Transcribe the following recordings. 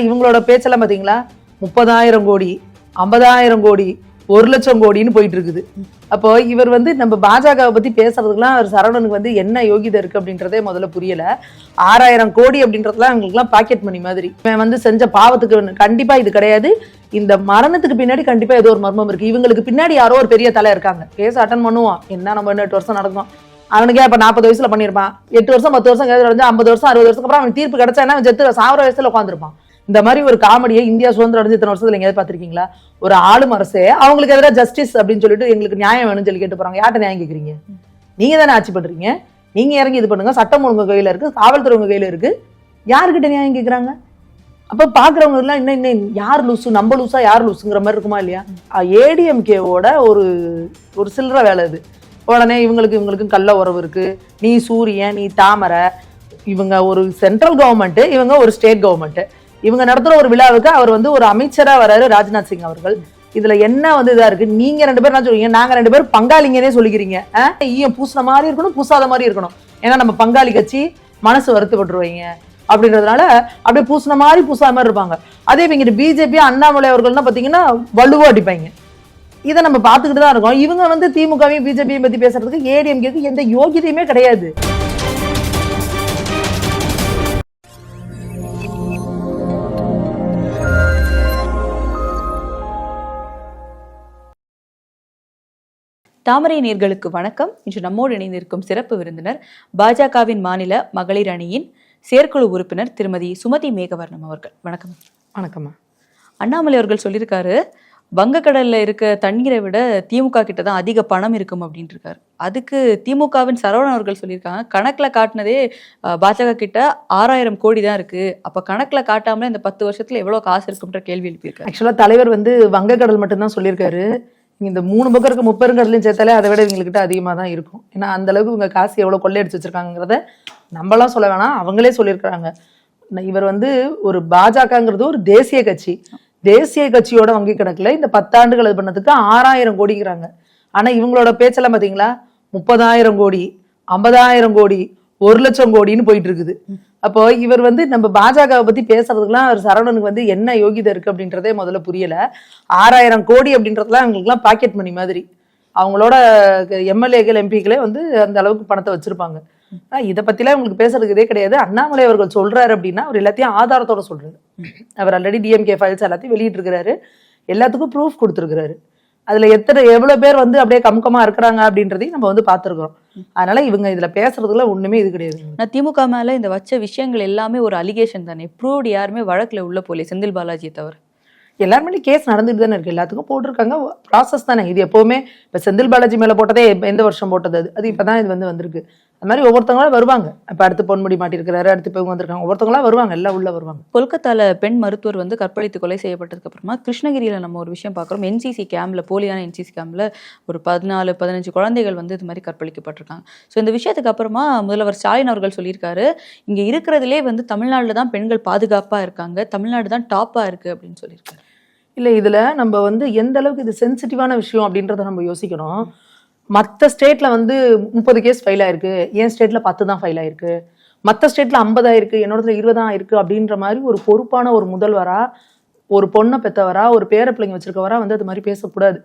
இவங்களோட பேச்செல்லாம் பார்த்தீங்களா முப்பதாயிரம் கோடி ஐம்பதாயிரம் கோடி ஒரு லட்சம் கோடின்னு போயிட்டு இருக்குது. அப்போ இவர் வந்து நம்ம பாஜகவை பத்தி பேசுறதுக்குலாம் அவர் சரவணனுக்கு வந்து என்ன யோகிதை இருக்கு அப்படின்றதே முதல்ல புரியல. ஆறாயிரம் கோடி அப்படின்றதுலாம் அவங்களுக்குலாம் பாக்கெட் மணி மாதிரி. இவன் வந்து செஞ்ச பாவத்துக்கு கண்டிப்பா இது கிடையாது. இந்த மரணத்துக்கு பின்னாடி கண்டிப்பா ஏதோ ஒரு மர்மம் இருக்கு. இவங்களுக்கு பின்னாடி யாரோ ஒரு பெரிய தலை இருக்காங்க. கேஸ் அட்டன் பண்ணுவான். என்ன நம்ம எட்டு வருஷம் நடக்கும் அவனுக்கே இப்ப நாற்பது வயசுல பண்ணியிருப்பான்? எட்டு வருஷம் பத்து வருஷம் கேஸ் அடைஞ்சு ஐம்பது வருஷம் அறுபது வருஷத்துக்கு அப்புறம் அவன் தீர்ப்பு கிடைச்சா என்ன? அவன் செத்து சாவர வயசுல உட்காந்துருப்பான் இந்த மாதிரி ஒரு காமெடியை இந்தியா சுதந்திரம் அடைஞ்சு இத்தனை வருஷத்துல எங்கேயாவது பார்த்துருக்கீங்களா? ஒரு ஆளும் அரசே அவங்களுக்கு எதிராக ஜஸ்டிஸ் அப்படின்னு சொல்லிட்டு எங்களுக்கு நியாயம் வேணும்னு சொல்லி கேட்டு போறாங்க யார்கிட்ட நியாயம் கேட்குறீங்க நீங்க தானே ஆட்சி பண்றீங்க? நீங்க இறங்கி இது பண்ணுங்க சட்டம் உங்க கையில இருக்கு காவல்துறை உங்க கையில இருக்கு. யாருக்கிட்ட நியாயம் கேட்குறாங்க அப்ப பாக்குறவங்க எல்லாம் இன்னும் இன்னும் யார் லூசு நம்ம லூசா யார் லூசுங்கிற மாதிரி இருக்குமா இல்லையா? ஏடிஎம்கேவோட ஒரு ஒரு சில்லற வேலை இது உடனே இவங்களுக்கு இவங்களுக்கும் கள்ள உறவு இருக்கு. நீ சூரியன் நீ தாமரை இவங்க ஒரு சென்ட்ரல் கவர்மெண்ட் இவங்க ஒரு ஸ்டேட் கவர்மெண்ட்டு இவங்க நடத்துற ஒரு விழாவுக்கு அவர் வந்து ஒரு அமைச்சராக வராரு ராஜ்நாத் சிங் அவர்கள். இதுல என்ன வந்து இதா இருக்கு? நீங்க ரெண்டு பேரும் என்ன சொல்றீங்க? நாங்க ரெண்டு பேரும் பங்காளிங்கனே சொல்லிக்கிறீங்க. ஆ? ஈயம் பூசின மாதிரி இருக்கணும் பூசாத மாதிரி இருக்கணும். ஏன்னா நம்ம பங்காளி கட்சி மனசு வருத்தப்பட்டுருவீங்க அப்படின்றதுனால அப்படியே பூசின மாதிரி பூசாத மாதிரி இருப்பாங்க. அதே இவங்க பிஜேபி அண்ணாமலை அவர்கள்னா பார்த்தீங்கன்னா வலுவா அடிப்பாங்க. இதை நம்ம பார்த்துக்கிட்டு தான் இருக்கோம். இவங்க வந்து திமுகவையும் பிஜேபியும் பத்தி பேசுறதுக்கு ஏடிஎம்கேக்கு எந்த யோகியதையுமே கிடையாது. தாமரை நேர்களுக்கு வணக்கம். இன்று நம்மோடு இணைந்திருக்கும் சிறப்பு விருந்தினர் பாஜகவின் மாநில மகளிர் அணியின் செயற்குழு உறுப்பினர் திருமதி சுமதி மேகவர்ணம் அவர்கள். வணக்கம். வணக்கம்மா. அண்ணாமலை அவர்கள் சொல்லியிருக்காரு வங்கக்கடல்ல இருக்க தண்ணீரை விட திமுக கிட்ட தான் அதிக பணம் இருக்கும் அப்படின்ட்டு இருக்காரு அதுக்கு திமுகவின் சரவணன் அவர்கள் சொல்லியிருக்காங்க கணக்குல காட்டினதே பாஜக கிட்ட ஆறாயிரம் கோடி தான் இருக்கு. அப்ப கணக்குல காட்டாமலே இந்த பத்து வருஷத்துல எவ்வளவு காசு இருக்குன்ற கேள்வி எழுப்பியிருக்காரு. ஆக்சுவலா தலைவர் வந்து வங்கக்கடல் மட்டும்தான் சொல்லியிருக்காரு. இந்த மூணு பக்கம் இருக்க முப்பெருங்கடலையும் சேர்த்தாலே அதை விட இவங்ககிட்ட அதிகமாக தான் இருக்கும். ஏன்னா அந்த அளவுக்கு இவங்க காசு எவ்வளோ கொள்ளையடிச்சு வச்சிருக்காங்கிறத நம்மளாம் சொல்ல வேணாம். அவங்களே சொல்லியிருக்கிறாங்க. இவர் வந்து ஒரு பாஜகங்கிறது ஒரு தேசிய கட்சி. தேசிய கட்சியோட வங்கி கணக்கில் இந்த பத்தாண்டுகள் இது பண்ணதுக்கு ஆறாயிரம் கோடிங்கிறாங்க. ஆனால் இவங்களோட பேச்செல்லாம் பார்த்தீங்களா முப்பதாயிரம் கோடி ஐம்பதாயிரம் கோடி ஒரு லட்சம் கோடின்னு போயிட்டு இருக்குது அப்போ இவர் வந்து நம்ம பாஜகவை பத்தி பேசுறதுக்குலாம் அவர் சரவணனுக்கு வந்து என்ன யோகிதை இருக்கு அப்படின்றதே முதல்ல புரியல. ஆறாயிரம் கோடி அப்படின்றதுலாம் அவங்களுக்குலாம் பாக்கெட் மணி மாதிரி. அவங்களோட எம்எல்ஏக்கள் எம்பிக்களே வந்து அந்த அளவுக்கு பணத்தை வச்சிருப்பாங்க. இதை பத்திலாம் உங்களுக்கு பேசுறதுக்கு இதே கிடையாது. அண்ணாமலை அவர்கள் சொல்றாரு அப்படின்னா அவர் எல்லாத்தையும் ஆதாரத்தோட சொல்றாரு. அவர் ஆல்ரெடி டிஎம்கே ஃபைல்ஸ் எல்லாத்தையும் வெளியிட்டு இருக்கிறாரு எல்லாத்துக்கும் ப்ரூஃப் கொடுத்துருக்கிறாரு. அதுல எத்தனை எவ்வளவு பேர் வந்து அப்படியே கமுக்கமா இருக்கிறாங்க அப்படின்றதையும் நம்ம வந்து பார்த்திருக்கிறோம். அதனால இவங்க இதுல பேசுறதுல ஒண்ணுமே இது கிடையாது. நான் திமுக மேல இந்த வச்ச விஷயங்கள் எல்லாமே ஒரு அலிகேஷன் தானே. ப்ரூவ்டு யாருமே வழக்குல உள்ள போலே செந்தில் பாலாஜியை தவிர. எல்லாருமே கேஸ் நடந்துட்டு தானே இருக்கு. எல்லாத்துக்கும் போட்டிருக்காங்க. ப்ராசஸ் தானே. இது எப்பவுமே இப்ப செந்தில் பாலாஜி மேல போட்டதே எந்த வருஷம் போட்டது அது? அது இப்பதான் இது வந்து வந்திருக்கு. அது மாதிரி ஒவ்வொருத்தவங்களா வருவாங்க. இப்ப அடுத்து பொன்முடி மாட்டிருக்கிறாரு அடுத்து இப்ப வந்திருக்காங்க. ஒவ்வொருத்தவங்களா வருவாங்க எல்லாம் உள்ள வருவாங்க. கொல்கத்தால பெண் மருத்துவர் வந்து கற்பழித்து கொலை செய்யப்பட்டதுக்கு அப்புறமா கிருஷ்ணகிரியில நம்ம ஒரு விஷயம் பார்க்குறோம். என்சிசி கேம்ப்ல போலியான என்சிசி கேம்ப்ல ஒரு பதினாலு பதினஞ்சு குழந்தைகள் வந்து இது மாதிரி கற்பழிக்கப்பட்டிருக்காங்க. ஸோ இந்த விஷயத்துக்கு அப்புறமா முதல்வர் ஸ்டாலின் அவர்கள் சொல்லியிருக்காரு இங்க இருக்கிறதுலே வந்து தமிழ்நாட்டில் தான் பெண்கள் பாதுகாப்பா இருக்காங்க தமிழ்நாடு தான் டாப்பா இருக்கு அப்படின்னு சொல்லியிருக்காரு. இல்ல இதுல நம்ம வந்து எந்த அளவுக்கு இது சென்சிட்டிவான விஷயம் அப்படின்றத நம்ம யோசிக்கணும். மத்த ஸ்டேட்ல வந்து முப்பது கேஸ் ஃபைல் ஆயிருக்கு. என் ஸ்டேட்ல பத்து தான் ஃபைல் ஆயிருக்கு? மத்த ஸ்டேட்ல ஐம்பது ஆயிருக்கு என்னோடதுல இருபதா ஆயிருக்கு அப்படின்ற மாதிரி ஒரு பொறுப்பான ஒரு முதல்வரா ஒரு பொண்ணை பெத்தவரா ஒரு பேர பிள்ளைங்க வச்சிருக்கவரா வந்து அது மாதிரி பேசக்கூடாது.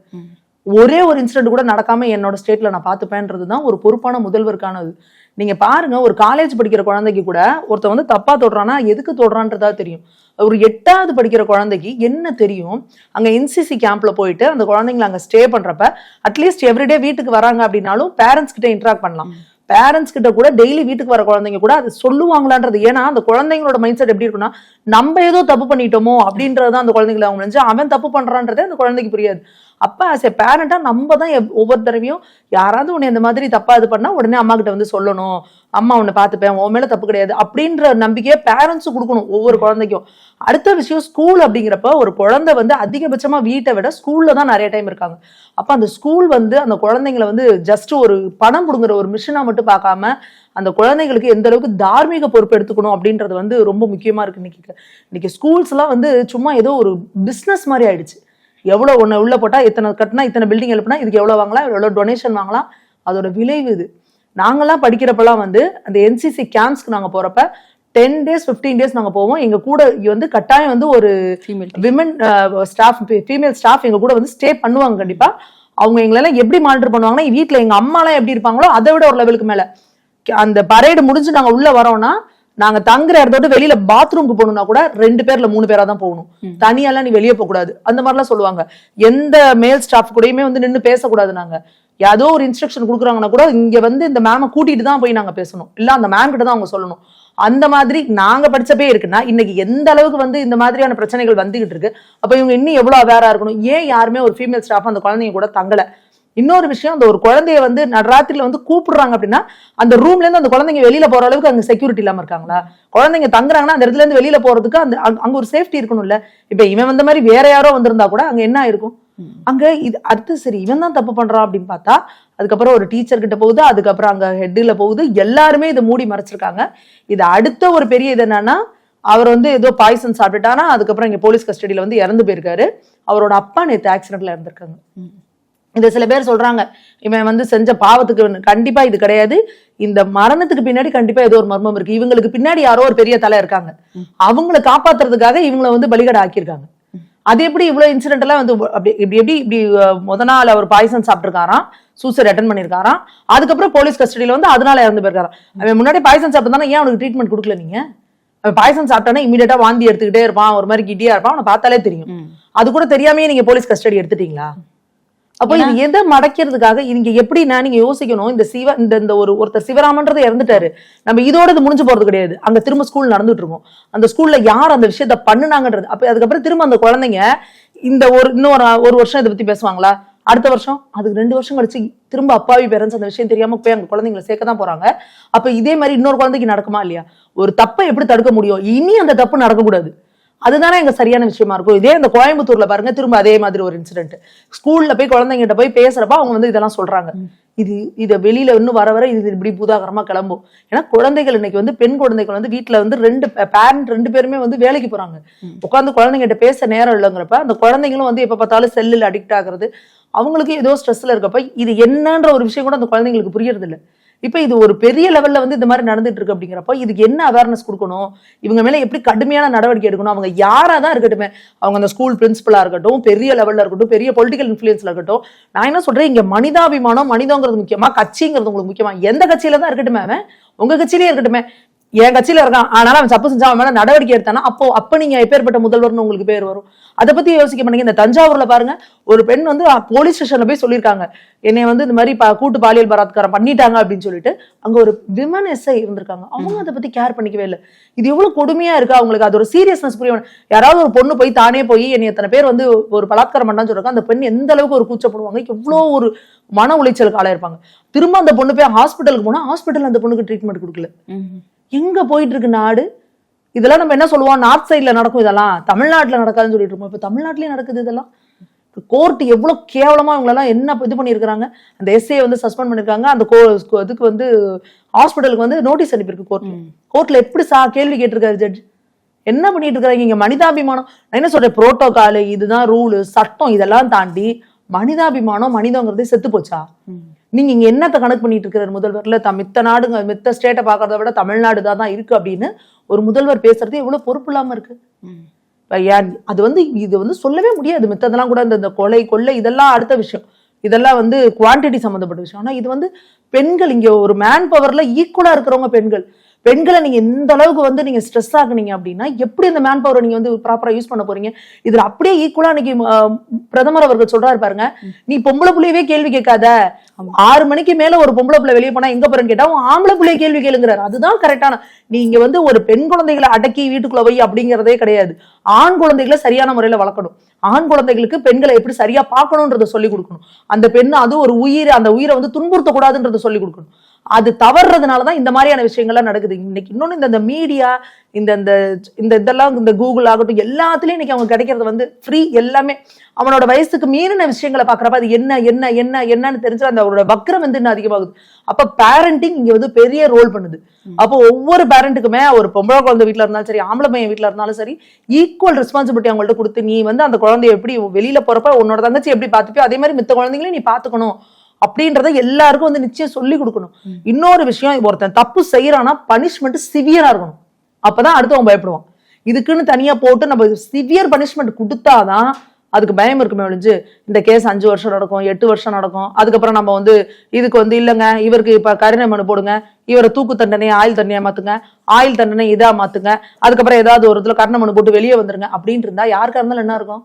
ஒரே ஒரு இன்சிடென்ட் கூட நடக்காம என்னோட ஸ்டேட்ல நான் பார்த்துப்பேன்றது தான் ஒரு பொறுப்பான முதல்வருக்கானது. நீங்க பாருங்க ஒரு காலேஜ் படிக்கிற குழந்தைக்கு கூட ஒருத்தன் வந்து தப்பா தொடுறான்னா எதுக்கு தொடுறான்றதா தெரியும். ஒரு எட்டாவது படிக்கிற குழந்தைக்கு என்ன தெரியும்? அங்க என்சிசி கேம்ப்ல போயிட்டு அந்த குழந்தைங்களை அங்க ஸ்டே பண்றப்ப அட்லீஸ்ட் எவ்ரிடே வீட்டுக்கு வராங்க அப்படின்னாலும் பேரண்ட்ஸ் கிட்ட இன்ட்ராக்ட் பண்ணலாம். பேரண்ட்ஸ் கிட்ட கூட டெய்லி வீட்டுக்கு வர குழந்தைங்க கூட அது சொல்லுவாங்களான்றது. ஏன்னா அந்த குழந்தைங்களோட மைண்ட் செட் எப்படி இருக்குன்னா நம்ம ஏதோ தப்பு பண்ணிட்டோமோ அப்படின்றது தான் அந்த குழந்தைங்களை அவங்க நினைச்சு அவன் தப்பு பண்றான்றதே அந்த குழந்தைக்கு புரியாது. அப்ப ஆஸ் எ பேரண்டா நம்ம தான் ஒவ்வொரு தடவையும் யாராவது உன்னை இந்த மாதிரி தப்பா இது பண்ணா உடனே அம்மா கிட்ட வந்து சொல்லணும். அம்மா உன்னை பார்த்துப்பேன் உன் மேல தப்பு கிடையாது அப்படின்ற நம்பிக்கையை பேரண்ட்ஸ் கொடுக்கணும் ஒவ்வொரு குழந்தைக்கும். அடுத்த விஷயம் ஸ்கூல் அப்படிங்கிறப்ப ஒரு குழந்தை வந்து அதிகபட்சமா வீட்டை விட ஸ்கூல்ல தான் நிறைய டைம் இருக்காங்க. அப்ப அந்த ஸ்கூல் வந்து அந்த குழந்தைங்களை வந்து ஜஸ்ட் ஒரு பணம் கொடுங்குற ஒரு மிஷினா மட்டும் பார்க்காம அந்த குழந்தைங்களுக்கு எந்த அளவுக்கு தார்மீக பொறுப்பு எடுத்துக்கணும் அப்படின்றது வந்து ரொம்ப முக்கியமா இருக்கு இன்னைக்கு. இன்னைக்கு ஸ்கூல்ஸ் எல்லாம் வந்து சும்மா ஏதோ ஒரு பிசினஸ் மாதிரி ஆயிடுச்சு. எவ்வளவு ஒண்ணு உள்ள போட்டா இத்தனை கட்டினா இத்தனை பில்டிங் எழுப்பினா இதுக்கு எவ்வளவு வாங்கலாம்? எவ்வளவு டொனேஷன் வாங்கலாம்? அதோட விளைவு இது. நாங்கெல்லாம் படிக்கிறப்பெல்லாம் வந்து அந்த என்சிசி கேம்ப்ஸ்க்கு நாங்க போறப்ப டென் டேஸ் 15 டேஸ் நாங்க போவோம். எங்க கூட வந்து கட்டாயம் வந்து ஒரு விமன் ஸ்டாஃப் ஃபீமேல் ஸ்டாஃப் எங்க கூட வந்து ஸ்டே பண்ணுவாங்க கண்டிப்பா. அவங்க எங்களெல்லாம் எப்படி மானிட்டர் பண்ணுவாங்கன்னா வீட்ல எங்க அம்மாலாம் எப்படி இருப்பாங்களோ அதை விட ஒரு லெவலுக்கு மேல. அந்த பரேடு முடிஞ்சு நாங்க உள்ள வரோம்னா நாங்க தங்குற இடத்த விட்டு வெளியில பாத்ரூம்க்கு போகணும்னா கூட ரெண்டு பேர்ல மூணு பேரா தான் போகணும். தனியாலாம் நீ வெளியே போக கூடாது அந்த மாதிரிலாம் சொல்லுவாங்க. எந்த மேல் ஸ்டாஃப் கூடயுமே வந்து நின்னு பேசக்கூடாது நாங்க. ஏதோ ஒரு இன்ஸ்ட்ரக்ஷன் கொடுக்குறாங்கன்னா கூட இங்க வந்து இந்த மேம கூட்டிட்டு தான் போய் நாங்க பேசணும். இல்ல அந்த மேம் கிட்ட தான் அவங்க சொல்லணும். அந்த மாதிரி நாங்க படிச்சப்பே இருக்குன்னா இன்னைக்கு எந்த அளவுக்கு வந்து இந்த மாதிரியான பிரச்சனைகள் வந்துகிட்டு இருக்கு. அப்ப இவங்க இன்னும் எவ்வளவு அவேரா இருக்கணும்? ஏன் யாருமே ஒரு ஃபீமேல் ஸ்டாஃப் அந்த குழந்தைங்க கூட தங்கல? இன்னொரு விஷயம் அந்த ஒரு குழந்தைய வந்து நடுராத்திரில வந்து கூப்பிடுறாங்க அப்படின்னா அந்த ரூம்ல இருந்து அந்த குழந்தைங்க வெளியில போற அளவுக்கு அங்க செக்யூரிட்டி இல்லாம இருக்காங்களா? குழந்தைங்க தங்குறாங்கன்னா அந்த இடத்துல இருந்து வெளியில போறதுக்கு அந்த அங்க- ஒரு சேஃப்டி இருக்கணும்ல. இப்ப இவன் வந்த மாதிரி வேற யாரோ வந்திருந்தா கூட அங்க என்ன ஆயிருக்கும்? அங்க இது அடுத்து சரி இவன் தான் தப்பு பண்றான் அப்படின்னு பார்த்தா அதுக்கப்புறம் ஒரு டீச்சர் கிட்ட போகுது அதுக்கப்புறம் அங்க ஹெட்ல போகுது எல்லாருமே இதை மூடி மறைச்சிருக்காங்க. இது அடுத்த ஒரு பெரிய இது என்னன்னா அவர் வந்து ஏதோ பாய்சன் சாப்பிட்டுட்டானா அதுக்கப்புறம் இங்க போலீஸ் கஸ்டடியில வந்து இறந்து போயிருக்காரு. அவரோட அப்பா நேத்து ஆக்சிடென்ட்ல இறந்திருக்காங்க. இந்த சில பேர் சொல்றாங்க இவன் வந்து செஞ்ச பாவத்துக்கு கண்டிப்பா இது கிடையாது. இந்த மரணத்துக்கு பின்னாடி கண்டிப்பா ஏதோ ஒரு மர்மம் இருக்கு. இவங்களுக்கு பின்னாடி யாரோ ஒரு பெரிய தலை இருக்காங்க. அவங்கள காப்பாத்துறதுக்காக இவங்கள வந்து பலிகடை ஆக்கியிருக்காங்க. அது எப்படி இவ்வளவு இன்சிடென்ட் எல்லாம் வந்து அப்படி இப்படி எப்படி இப்படி முத நாள் அவர் பாய்சன் சாப்பிட்டிருக்காராம் சூசைட் அட்டன் பண்ணிருக்காராம் அதுக்கப்புறம் போலீஸ் கஸ்டடியில வந்து அதனால இறந்து போயிருக்காராம். அவன் முன்னாடி பாய்சன் சாப்பிட்டு ஏன் அவனுக்கு ட்ரீட்மெண்ட் கொடுக்கல நீங்க? அவன் பாய்சன் சாப்பிட்டானா இமீடியட்டா வாந்தி எடுத்துக்கிட்டே இருப்பான் ஒரு மாதிரி கிட்டியா இருப்பான் அவனை பார்த்தாலே தெரியும். அது கூட தெரியாமயே நீங்க போலீஸ் கஸ்டடி எடுத்துட்டீங்களா? அப்போ இது எதை மடக்கிறதுக்காக இங்க எப்படின்னா நீங்க யோசிக்கணும்? இந்த சிவ இந்த இந்த ஒரு ஒருத்தர் சிவராமன்றது இறந்துட்டாரு. நம்ம இதோட இது முடிஞ்சு போறது கிடையாது. அங்க திரும்ப ஸ்கூல் நடந்துட்டு இருக்கும். அந்த ஸ்கூல்ல யார் அந்த விஷயத்த பண்ணுனாங்கன்றது. அப்ப அதுக்கப்புறம் திரும்ப அந்த குழந்தைங்க இந்த ஒரு இன்னொரு ஒரு வருஷம் இதை பத்தி பேசுவாங்களா? அடுத்த வருஷம்? அதுக்கு ரெண்டு வருஷம் கழிச்சு திரும்ப அப்பாவி பேரண்ட்ஸ் அந்த விஷயம் தெரியாம போய் அங்க குழந்தைங்களை சேர்க்க தான் போறாங்க. அப்ப இதே மாதிரி இன்னொரு குழந்தைக்கு நடக்குமா இல்லையா? ஒரு தப்பை எப்படி தடுக்க முடியும்? இனி அந்த தப்பு நடக்கக்கூடாது. அதுதானே எங்க சரியான விஷயமா இருக்கும். இதே இந்த கோயம்புத்தூர்ல பாருங்க திரும்ப அதே மாதிரி ஒரு இன்சிடென்ட் ஸ்கூல்ல போய் குழந்தைங்கிட்ட போய் பேசுறப்ப அவங்க வந்து இதெல்லாம் சொல்றாங்க. இது இத வெளியில இன்னும் வர வர இது இப்படி பூதாகரமா கிளம்பும். ஏன்னா குழந்தைகள் இன்னைக்கு வந்து பெண் குழந்தைகள் வந்து வீட்ல வந்து ரெண்டு பேரண்ட் ரெண்டு பேருமே வந்து வேலைக்கு போறாங்க. உட்காந்து குழந்தைங்கிட்ட பேச நேரம் இல்லைங்கிறப்ப அந்த குழந்தைங்களும் வந்து எப்ப பார்த்தாலும் செல்லில் அடிக்ட் ஆகுறது. அவங்களுக்கு ஏதோ ஸ்ட்ரெஸ்ல இருக்கப்ப இது என்னன்ற ஒரு விஷயம் கூட அந்த குழந்தைங்களுக்கு புரியறது இல்ல இப்போ இது ஒரு பெரிய லெவல்ல வந்து இந்த மாதிரி நடந்துட்டு இருக்கு அப்படிங்கிறப்ப இதுக்கு என்ன அவேர்னஸ் கொடுக்கணும்? இவங்க மேலே எப்படி கடுமையான நடவடிக்கை எடுக்கணும்? அவங்க யாரா தான் இருக்கட்டுமே அவங்க அந்த ஸ்கூல் பிரின்சிபலா இருக்கட்டும் பெரிய லெவல்ல இருக்கட்டும் பெரிய பொலிட்டிக்கல் இன்ஃபுளுன்ஸ்ல இருக்கட்டும் நான் என்ன சொல்றேன் இங்க மனிதாபிமானம் மனிதங்கிறது முக்கியமா கட்சிங்கிறது உங்களுக்கு முக்கியமா எந்த கட்சியில தான் இருக்கட்டுமே அவன் உங்க கட்சியிலே இருக்கட்டுமே என் கட்சியில இருக்கான் ஆனாலும் அவன் தப்பு செஞ்சா அவன் மேல நடவடிக்கை எடுத்தானா அப்போ அப்ப நீங்க எப்பேற்பட்ட முதல்வர்னு உங்களுக்கு பேர் வரும். அதை பத்தி யோசிக்க மாட்டீங்க. இந்த தஞ்சாவூர்ல பாருங்க ஒரு பெண் வந்து போலீஸ் ஸ்டேஷன்ல போய் சொல்லியிருக்காங்க. என்னை வந்து இந்த மாதிரி கூட்டு பாலியல் பலாத்காரம் பண்ணிட்டாங்க அப்படின்னு சொல்லிட்டு அங்க ஒரு விமன் எஸ்ஐ இருந்திருக்காங்க. அவங்க அதை பத்தி கேர் பண்ணிக்கவே இல்லை. இது எவ்வளவு கொடுமையா இருக்கு அவங்களுக்கு. அது ஒரு சீரியஸ்னஸ் புரிய. யாராவது ஒரு பொண்ணு போய் தானே போய் என்னை எத்தனை பேர் வந்து ஒரு பலாத்காரம் பண்ணான்னு சொல்றாங்க அந்த பெண் எந்த அளவுக்கு ஒரு கூச்சப்படுவாங்க எவ்வளோ ஒரு மன உளைச்சலுக்கு ஆளாயிருப்பாங்க. திரும்ப அந்த பொண்ணு போய் ஹாஸ்பிட்டலுக்கு போனா ஹாஸ்பிட்டல் அந்த பொண்ணுக்கு ட்ரீட்மெண்ட் கொடுக்கல. எங்க போயிட்டு இருக்கு நாடு? இதெல்லாம் நம்ம என்ன சொல்லுவோம்? நார்த் சைடுல நடக்கும் இதெல்லாம். தமிழ்நாட்டுல நடக்காதுன்னு சொல்லிட்டு இருக்கோம். இப்ப தமிழ்நாட்டிலயும் நடக்குது இதெல்லாம். கோர்ட் எவ்வளவு கேவலமா இவங்களெல்லாம் என்ன இது பண்ணியிருக்காங்க அந்த எஸ்ஏ வந்து சஸ்பெண்ட் பண்ணிருக்காங்க அந்த கோ இதுக்கு வந்து ஹாஸ்பிட்டலுக்கு வந்து நோட்டீஸ் அனுப்பியிருக்கு கோர்ட் கோர்ட்ல எப்படி சா கேள்வி கேட்டிருக்காரு ஜட்ஜ் என்ன பண்ணிட்டு இருக்காங்க இங்க மனிதாபிமானம். நான் என்ன சொல்றேன்? புரோட்டோகால் இதுதான் ரூலு சட்டம் இதெல்லாம் தாண்டி மனிதாபிமானம் மனிதங்கிறதே செத்து போச்சா? நீங்க இங்க என்னத்த கணக்கு பண்ணிட்டு இருக்கிற முதல்வர்ல த மித்த நாடுங்க மித்த ஸ்டேட்டை பாக்குறத விட தமிழ்நாடு தான் தான் இருக்கு அப்படின்னு ஒரு முதல்வர் பேசுறது எவ்வளவு பொறுப்பு இல்லாம இருக்கு அது வந்து இது வந்து சொல்லவே முடியாது. மித்ததெல்லாம் கூட இந்த கொலை கொள்ளை இதெல்லாம் அடுத்த விஷயம். இதெல்லாம் வந்து குவாண்டிட்டி சம்மந்தப்பட்ட விஷயம். ஆனா இது வந்து பெண்கள் இங்க ஒரு மேன் பவர்ல ஈக்குவலா இருக்கிறவங்க பெண்கள். பெண்களை நீங்க எந்த அளவுக்கு வந்து நீங்க ஸ்ட்ரெஸ் ஆகுனீங்க அப்படின்னா எப்படி இந்த மேன் பவரை நீங்க வந்து ப்ராப்பரா யூஸ் பண்ண போறீங்க? இதுல அப்படியே ஈக்குவலா இன்னைக்கு ஆஹ், பிரதமர் அவர்கள் சொல்றாரு பாருங்க. நீ பொம்பளை புள்ளையவே கேள்வி கேட்காத. ஆறு மணிக்கு மேல ஒரு பொம்பளை பிள்ளை வெளியே போனா எங்க போறேன்னு கேட்டா ஆம்பளை பிள்ளைய கேள்வி கேளுங்கிறாரு. அதுதான் கரெக்டான நீங்க வந்து ஒரு பெண் குழந்தைகளை அடக்கி வீட்டுக்குள்ள வை அப்படிங்கறதே கிடையாது. ஆண் குழந்தைகளை சரியான முறையில வளர்க்கணும். ஆண் குழந்தைகளுக்கு பெண்களை எப்படி சரியா பார்க்கணுன்றத சொல்லி கொடுக்கணும். அந்த பெண் அது ஒரு உயிர் அந்த உயிரை வந்து துன்புறுத்த கூடாதுன்றத சொல்லி கொடுக்கணும். அது தவறுறதுனாலதான் இந்த மாதிரியான விஷயங்கள்லாம் நடக்குது. இன்னைக்கு இன்னொன்னு இந்த இந்த மீடியா இந்த இந்த இந்த இதெல்லாம் இந்த கூகுள் ஆகட்டும் எல்லாத்துலயும் இன்னைக்கு அவங்க கிடைக்கிறது வந்து ஃப்ரீ எல்லாமே. அவனோட வயசுக்கு மீறின விஷயங்களை பாக்குறப்ப அது என்ன என்ன என்ன என்னன்னு தெரிஞ்சு அந்த அவரோட வக்ரம் வந்து இன்னும் அதிகமாகுது. அப்ப பேரண்டிங் இங்க வந்து பெரிய ரோல் பண்ணுது. அப்போ ஒவ்வொரு பேரண்ட்டுக்குமே ஒரு பொம்பளை குழந்தை வீட்ல இருந்தாலும் சரி ஆம்பளை பையன் வீட்ல இருந்தாலும் சரி ஈக்குவல் ரெஸ்பான்சிபிலிட்டி அவங்கள்ட்ட கொடுத்து நீ வந்து அந்த குழந்தைய எப்படி வெளியில போறப்ப உன்னோட தங்கச்சி எப்படி பாத்துப்பியோ அதே மாதிரி மித்த குழந்தைங்களையும் நீ பாத்துக்கணும் அப்படின்றத எல்லாருக்கும் வந்து நிச்சயம் சொல்லி கொடுக்கணும். இன்னொரு விஷயம் ஒருத்தன் தப்பு செய்யறானா பனிஷ்மெண்ட் சிவியரா இருக்கணும். அப்பதான் அடுத்தவன் பயப்படுவான். இதுக்குன்னு தனியா போட்டு நம்ம சிவியர் பனிஷ்மெண்ட் கொடுத்தாதான் அதுக்கு பயம் இருக்குமே ஒழிஞ்சு இந்த கேஸ் அஞ்சு வருஷம் நடக்கும் எட்டு வருஷம் நடக்கும். அதுக்கப்புறம் நம்ம வந்து இதுக்கு வந்து இல்லைங்க இவருக்கு இப்ப கருணை மனு போடுங்க இவரை தூக்கு தண்டனையை ஆயுள் தண்டனையா மாத்துங்க ஆயுள் தண்டனை இதா மாத்துங்க அதுக்கப்புறம் ஏதாவது ஒரு இதுல கருணை மனு போட்டு வெளியே வந்துருங்க அப்படின்னு இருந்தா யாருக்கா இருந்தாலும் என்ன இருக்கும்?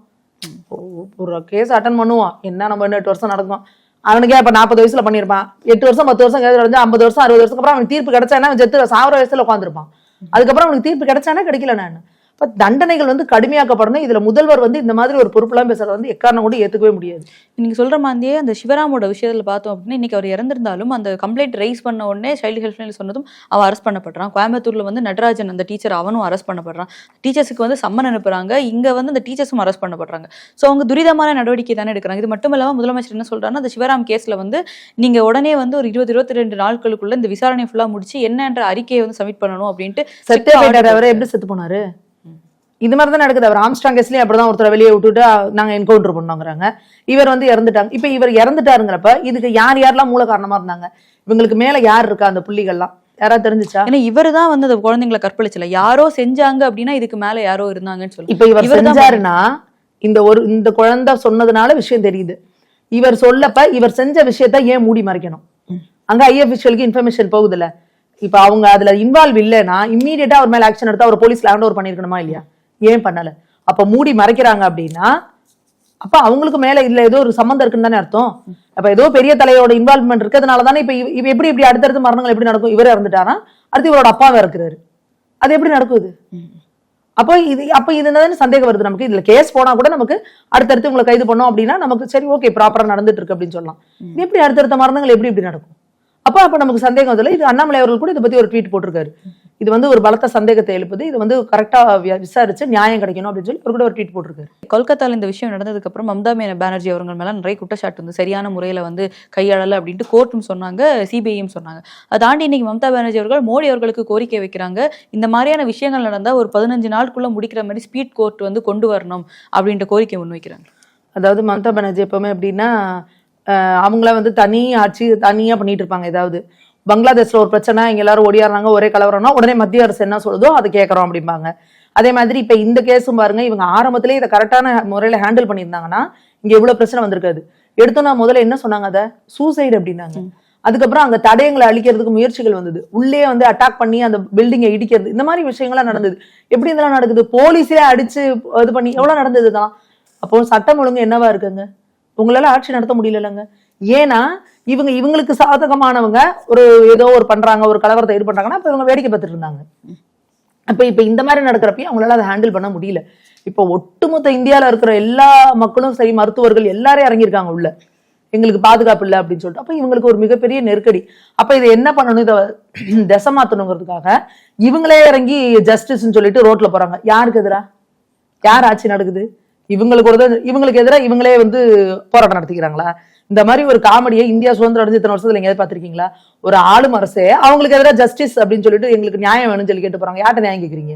ஒரு கேஸ் அட்டன் பண்ணுவான். என்ன நம்ம எட்டு வருஷம் நடக்கும்? அவனுக்கே இப்ப நாற்பது வயசுல பண்ணியிருப்பான் எட்டு வருஷம் பத்து வருஷம் கேஸ் அடைஞ்சு ஐம்பது வருஷம் அறுபது வருஷத்துக்கு அப்புறம் அவனுக்கு தீர்ப்பு கிடைச்சானா அவன் செத்து சாவர வயசுல உட்காந்துருப்பான் அதுக்கப்புறம் அவனுக்கு தீர்ப்பு கிடைச்சானா? கிடைக்கல நான். இப்ப தண்டனைகள் வந்து கடுமையாக்கப்படணும். இதுல முதல்வர் வந்து இந்த மாதிரி ஒரு பொறுப்புலாம் பேசுறது வந்து எக்காரணம் கூட ஏத்துக்கவே முடியாது. நீங்க சொல்ற மாதிரியே அந்த சிவராமோட விஷயத்துல பார்த்தோம் அப்படின்னா இன்னைக்கு அவர் இறந்திருந்தாலும் அந்த கம்ப்ளைண்ட் ரைஸ் பண்ண உடனே சைல்டு ஹெல்ப்லைன் சொன்னதும் அவன் அரெஸ்ட் பண்ணப்படுறான். கோயம்புத்தூர்ல வந்து நடராஜன் அந்த டீச்சர் அவனும் அரெஸ்ட் பண்ணப்படுறான். டீச்சர்ஸுக்கு வந்து சம்மன் அனுப்புறாங்க. இங்க வந்து அந்த டீச்சர்ஸும் அரெஸ்ட் பண்ணப்படுறாங்க. ஸோ அவங்க துரிதமான நடவடிக்கை தானே எடுக்கிறாங்க. இது மட்டும் இல்லாம முதலமைச்சர் என்ன சொல்றாருன்னா அந்த சிவராம் கேஸ்ல வந்து நீங்க உடனே வந்து ஒரு இருபது இருபத்தி ரெண்டு நாட்களுக்குள்ள இந்த விசாரணை ஃபுல்லா முடிச்சு என்னன்ற அறிக்கையை வந்து சப்மிட் பண்ணணும் அப்படின்ட்டு செத்தே எப்படி செத்து போனாரு? இது மாதிரி தான் நடக்குது. அவர் ஆம்ஸ்டாங் கேஸ்லயும் அப்படிதான் ஒருத்தரை வெளியே விட்டுட்டு அஹ், நாங்க என்கவுண்டர் பண்ணோங்கிறாங்க. இவர் வந்து இறந்துட்டாங்க. இப்ப இவர் இறந்துட்டாருங்கிறப்ப இதுக்கு யார் யாரெல்லாம் மூல காரணமா இருந்தாங்க? இவங்களுக்கு மேல யார் இருக்கா அந்த புள்ளிகள்லாம்? யாராவது தெரிஞ்சுச்சா? ஏன்னா இவர் தான் வந்து அந்த குழந்தைங்களை கற்பழிச்சல. யாரோ செஞ்சாங்க அப்படின்னா இதுக்கு மேல யாரோ இருந்தாங்கன்னு சொல்லி. இப்ப இவர் செஞ்சாருன்னா இந்த ஒரு இந்த குழந்தை சொன்னதுனால விஷயம் தெரியுது. இவர் சொல்லப்ப இவர் செஞ்ச விஷயத்த ஏன் மூடி மறைக்கணும்? அங்க ஐஎஃப்எஸ்எலுக்கு இன்ஃபர்மேஷன் போகுதுல்ல இப்ப அவங்க அதுல இன்வால்வ் இல்லைன்னா இம்மீடியட்டா அவர் மேல ஆக்ஷன் எடுத்து அவர் போலீஸ் லேண்ட் ஓவர் பண்ணிருக்கணுமா இல்லையா? ஏன் பண்ணல? அப்ப மூடி மறைக்கிறாங்க அப்படின்னா அப்ப அவங்களுக்கு மேல இல்ல ஏதோ ஒரு சம்மந்தம் இருக்குன்னு தானே அர்த்தம். அப்ப ஏதோ பெரிய தலையோட இன்வால்வ்மெண்ட் இருக்கிறதுனால தானே இப்ப இவ எப்படி இப்படி அடுத்தடுத்து மரணங்கள் எப்படி நடக்கும்? இவரே இறந்துட்டாரா? அடுத்து இவரோட அப்பாவே இருக்கிறாரு அது எப்படி நடக்குது அப்போ இது அப்ப இது சந்தேகம் வருது நமக்கு? இதுல கேஸ் போனா கூட நமக்கு அடுத்தடுத்து உங்களை கைது பண்ணோம் அப்படின்னா நமக்கு சரி ஓகே ப்ராப்பரா நடந்துட்டு இருக்கு அப்படின்னு சொல்லலாம். எப்படி அடுத்தடுத்த மரணங்கள் எப்படி இப்படி நடக்கும்? அப்ப அப்ப நமக்கு சந்தேகம் வருதுல இது அண்ணாமலை அவர்கள் கூட இதை பத்தி ஒரு ட்வீட் போட்டிருக்காரு. இது வந்து ஒரு பலத்த சந்தேகத்தை எழுப்புது. இது வந்து கரெக்டா விசாரிச்சு நியாயம் கிடைக்கணும் அப்படின்னு சொல்லி அவர் கூட ஒரு ட்வீட் போட்டிருக்காரு. கொல்கத்தால இந்த விஷயம் நடந்ததுக்கு அப்புறம் மம்தா மேன பானர்ஜி அவர்கள் மேல நிறைய குற்றச்சாட்டு வந்து சரியான முறையில வந்து கையாளல அப்படின்ட்டு கோர்ட்டும் சொன்னாங்க சிபிஐயும் சொன்னாங்க. அதை தாண்டி இன்னைக்கு மம்தா பானர்ஜி அவர்கள் மோடி அவர்களுக்கு கோரிக்கை வைக்கிறாங்க இந்த மாதிரியான விஷயங்கள் நடந்தா ஒரு பதினஞ்சு நாளுக்குள்ள முடிக்கிற மாதிரி ஸ்பீட் கோர்ட் வந்து கொண்டு வரணும் அப்படின்ற கோரிக்கை முன்வைக்கிறாங்க. அதாவது மம்தா பானர்ஜி எப்பவுமே எப்படின்னா அஹ் அவங்கள வந்து தனி ஆட்சி தனியா பண்ணிட்டு இருப்பாங்க ஏதாவது. பங்களாதேஷ்ல ஒரு பிரச்சனை இங்க எல்லாரும் ஓடியாடுறாங்க ஒரே கலவரம்னா உடனே மத்திய அரசு என்ன சொல்லுதோ அதை கேட்கறோம் அப்படிம்பாங்க. அதே மாதிரி இப்ப இந்த கேஸும் பாருங்க இவங்க ஆரம்பத்திலே இதை கரெக்டான முறையில ஹேண்டில் பண்ணியிருந்தாங்கன்னா இங்க இவ்வளவு பிரச்சனை வந்திருக்காது. எடுத்தோம்னா முதல்ல என்ன சொன்னாங்க அதை? சூசைடு அப்படின்னாங்க. அதுக்கப்புறம் அங்க தடயங்களை அழிக்கிறதுக்கு முயற்சிகள் வந்தது. உள்ளே வந்து அட்டாக் பண்ணி அந்த பில்டிங்கை இடிக்கிறது. இந்த மாதிரி விஷயங்கள்லாம் நடந்தது. எப்படி இதெல்லாம் நடக்குது? போலீஸே அடிச்சு இது பண்ணி எவ்வளவு நடந்தது இதெல்லாம்? அப்போ சட்டம் ஒழுங்கு என்னவா இருக்குங்க? உங்களால ஆட்சி நடத்த முடியலங்க ஏன்னா இவங்க இவங்களுக்கு சாதகமானவங்க ஒரு ஏதோ ஒரு பண்றாங்க ஒரு கலவரத்தை இது பண்றாங்கன்னா அப்ப இவங்க வேடிக்கை பார்த்துட்டு இருந்தாங்க. அப்ப இப்ப இந்த மாதிரி நடக்கிறப்பயும் அவங்களால அதை ஹேண்டில் பண்ண முடியல. இப்போ ஒட்டுமொத்த இந்தியால இருக்கிற எல்லா மக்களும் சரி மருத்துவர்கள் எல்லாரும் இறங்கியிருக்காங்க உள்ள. எங்களுக்கு பாதுகாப்பு இல்லை அப்படின்னு சொல்லிட்டு. அப்ப இவங்களுக்கு ஒரு மிகப்பெரிய நெருக்கடி. அப்ப இதை என்ன பண்ணணும்? இதை திசை மாத்தணுங்கிறதுக்காக இவங்களே இறங்கி ஜஸ்டிஸ்ன்னு சொல்லிட்டு ரோட்ல போறாங்க. யாருக்கு எதிரா? யார் ஆட்சி நடக்குது? இவங்களுக்கு ஒரு இவங்களுக்கு எதிராக இவங்களே வந்து போராட்டம் நடத்திக்கிறாங்களா? இந்த மாதிரி ஒரு காமெடியை இந்தியா சுதந்திரம் அடைஞ்சு இத்தனை வருஷத்துல எங்கேயாவது பார்த்திருக்கீங்களா? ஒரு ஆளும் அரசே அவங்களுக்கு எதிராக ஜஸ்டிஸ் அப்படின்னு சொல்லிட்டு எங்களுக்கு நியாயம் வேணும்னு சொல்லி கேட்டு போறாங்க. யார்கிட்ட நியாயம் கேக்குறீங்க?